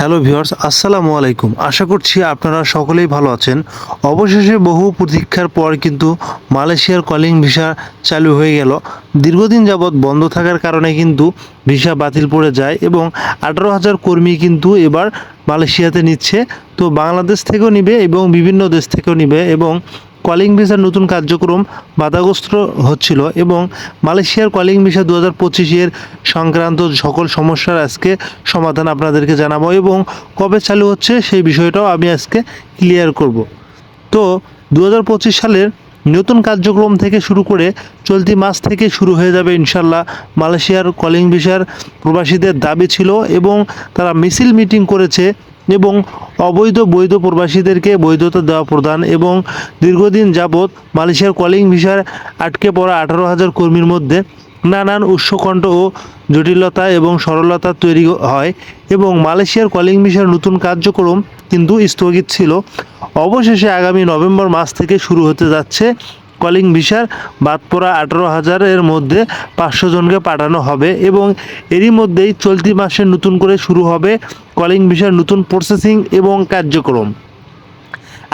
Hello viewers, আসসালামু আলাইকুম। আশা করছি আপনারা সকলেই ভালো আছেন। অবশেষে বহু প্রতীক্ষার পর কিন্তু মালয়েশিয়ার কলিং ভিসা চালু হয়ে গেল। দীর্ঘদিন যাবৎ বন্ধ থাকার কারণে কিন্তু ভিসা বাতিল পড়ে যায় এবং আঠারো হাজার কর্মী কিন্তু এবার মালয়েশিয়াতে নিচ্ছে। তো বাংলাদেশ থেকেও নিবে এবং বিভিন্ন দেশ থেকেও নিবে এবং কলিং ভিসার নতুন কার্যক্রম বাধাগ্রস্ত হচ্ছিল এবং মালয়েশিয়ার কলিং ভিসা দু হাজার পঁচিশের সংক্রান্ত সকল সমস্যার আজকে সমাধান আপনাদেরকে জানাব এবং কবে চালু হচ্ছে সেই বিষয়টাও আমি আজকে ক্লিয়ার করব। তো দু হাজার পঁচিশ সালের নতুন কার্যক্রম থেকে শুরু করে চলতি মাস থেকে শুরু হয়ে যাবে ইনশাল্লাহ মালয়েশিয়ার কলিং ভিসার প্রবাসীদের দাবি ছিল এবং তারা মিছিল মিটিং করেছে এবং অবৈধ বৈধ প্রবাসীদেরকে বৈধতা দেওয়া প্রদান এবং দীর্ঘদিন যাবৎ মালয়েশিয়ার কলিং ভিসার আটকে পড়া আঠারো হাজার কর্মীর মধ্যে নানান উৎসকণ্ঠ ও জটিলতা এবং সরলতা তৈরি হয় এবং মালয়েশিয়ার কলিং ভিসার নতুন কার্যক্রম কিন্তু স্থগিত ছিল। অবশেষে আগামী নভেম্বর মাস থেকে শুরু হতে যাচ্ছে কলিং ভিসার বাদ পড়া আঠারো হাজারের মধ্যে পাঁচশো জনকে পাঠানো হবে এবং এরই মধ্যেই চলতি মাসে নতুন করে শুরু হবে কলিং ভিসার নতুন প্রসেসিং এবং কার্যক্রম।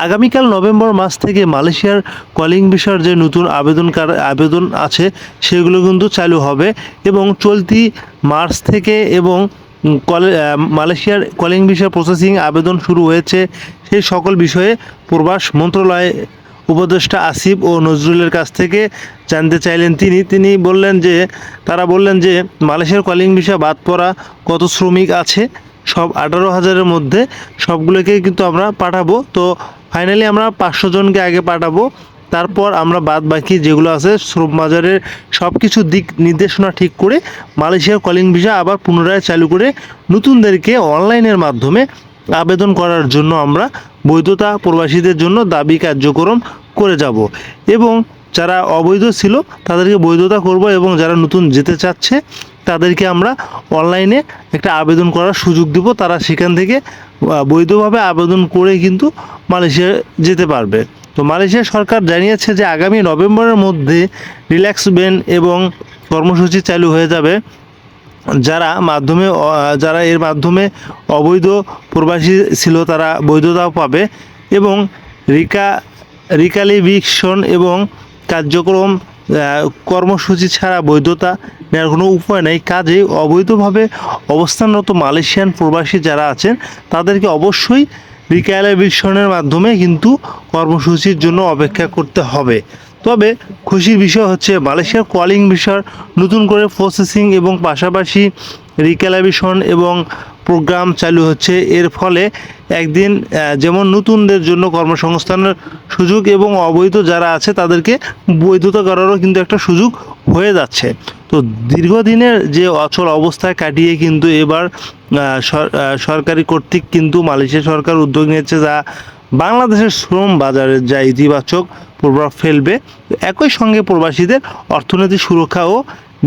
আগামীকাল নভেম্বর মাস থেকে মালয়েশিয়ার কলিং ভিসার যে নতুন আবেদন আবেদন আছে, সেগুলো কিন্তু চালু হবে এবং চলতি মার্চ থেকে এবং মালয়েশিয়ার কলিং ভিসা প্রসেসিং আবেদন শুরু হয়েছে সেই সকল বিষয়ে প্রবাস মন্ত্রণালয় উপদেষ্টা আসিফ ও নজরুলের কাছ থেকে জানতে চাইলেন তিনি। তিনি বললেন যে, তারা বললেন যে, মালয়েশিয়ার কলিং ভিসা বাদ পড়া কত শ্রমিক আছে? সব আঠারো হাজারের মধ্যে সবগুলোকেই কিন্তু আমরা পাঠাবো। তো ফাইনালি আমরা পাঁচশো জনকে আগে পাঠাবো। তারপর আমরা বাদ বাকি যেগুলো আছে, শ্রম বাজারের সব কিছু দিক নির্দেশনা ঠিক করে মালয়েশিয়ার কলিং ভিসা আবার পুনরায় চালু করে নতুনদেরকে অনলাইনের মাধ্যমে আবেদন করার জন্য আমরা বৈধতা প্রবাসীদের জন্য দাবি কার্যক্রম করে যাব। এবং যারা অবৈধ ছিল, তাদেরকে বৈধতা করব এবং যারা নতুন যেতে চাচ্ছে, তাদেরকে আমরা অনলাইনে একটা আবেদন করার সুযোগ দেব। তারা সেখান থেকে বৈধভাবে আবেদন করে কিন্তু মালয়েশিয়া যেতে পারবে। তো মালয়েশিয়া সরকার জানিয়েছে যে, আগামী নভেম্বরের মধ্যে রিল্যাক্স বেন এবং কর্মসূচি চালু হয়ে যাবে। যারা মাধ্যমে যারা এর মাধ্যমে অবৈধ প্রবাসী ছিল তারা বৈধতাও পাবে এবং রিকা রিকালিভিকশন এবং কার্যক্রম কর্মসূচি ছাড়া বৈধতা নেওয়ার কোনো উপায় নেই। কাজেই অবৈধভাবে অবস্থানরত মালয়েশিয়ান প্রবাসী যারা আছেন, তাদেরকে অবশ্যই রিক্যালাইজেশনের মাধ্যমে কিন্তু কর্মসূচির জন্য অপেক্ষা করতে হবে। তবে খুশির বিষয় হচ্ছে মালয়েশিয়ার কলিং বিষয়, নতুন করে প্রসেসিং এবং পাশাপাশি রিক্যালাইজেশন এবং প্রোগ্রাম চালু হচ্ছে। এর ফলে একদিন যেমন নতুনদের জন্য কর্মসংস্থানের সুযোগ এবং অবৈধ যারা আছে তাদেরকে বৈধতা করারও কিন্তু একটা সুযোগ হয়ে যাচ্ছে। তো দীর্ঘদিনের যে অচল অবস্থায় কাটিয়ে কিন্তু এবার সরকারি কর্তৃক কিন্তু মালয়েশিয়া সরকার উদ্যোগ নিয়েছে যা বাংলাদেশের শ্রম বাজারের যা ইতিবাচক প্রভাব ফেলবে। একই সঙ্গে প্রবাসীদের অর্থনৈতিক সুরক্ষা ও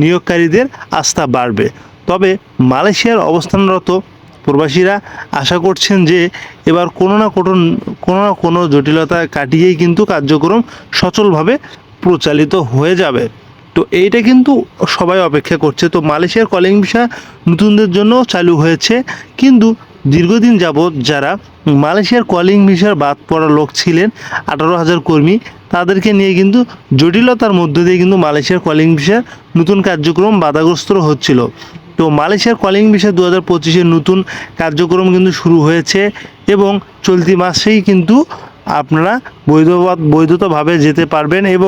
নিয়োগকারীদের আস্থা বাড়বে। তবে মালয়েশিয়ার অবস্থানরত প্রবাসীরা আশা করছেন যে এবার কোনো না কোনো কোনো না কোনো জটিলতা কাটিয়েই কিন্তু কার্যক্রম সচলভাবে প্রচালিত হয়ে যাবে। তো এইটা কিন্তু সবাই অপেক্ষা করছে। তো মালয়েশিয়ার কলিং ভিসা নতুনদের জন্য চালু হয়েছে। কিন্তু দীর্ঘদিন যাবৎ যারা মালয়েশিয়ার কলিং ভিসার বাদ পড়া লোক ছিলেন, আঠারো হাজার কর্মী, তাদেরকে নিয়ে কিন্তু জটিলতার মধ্যে দিয়ে কিন্তু মালয়েশিয়ার কলিং ভিসার নতুন কার্যক্রম বাধাগ্রস্ত হচ্ছিল। তো মালয়েশিয়ার কলিং ভিসা দু হাজার পঁচিশের নতুন কার্যক্রম কিন্তু শুরু হয়েছে এবং চলতি মাসেই কিন্তু আপনারা বৈধ বৈধতাভাবে যেতে পারবেন এবং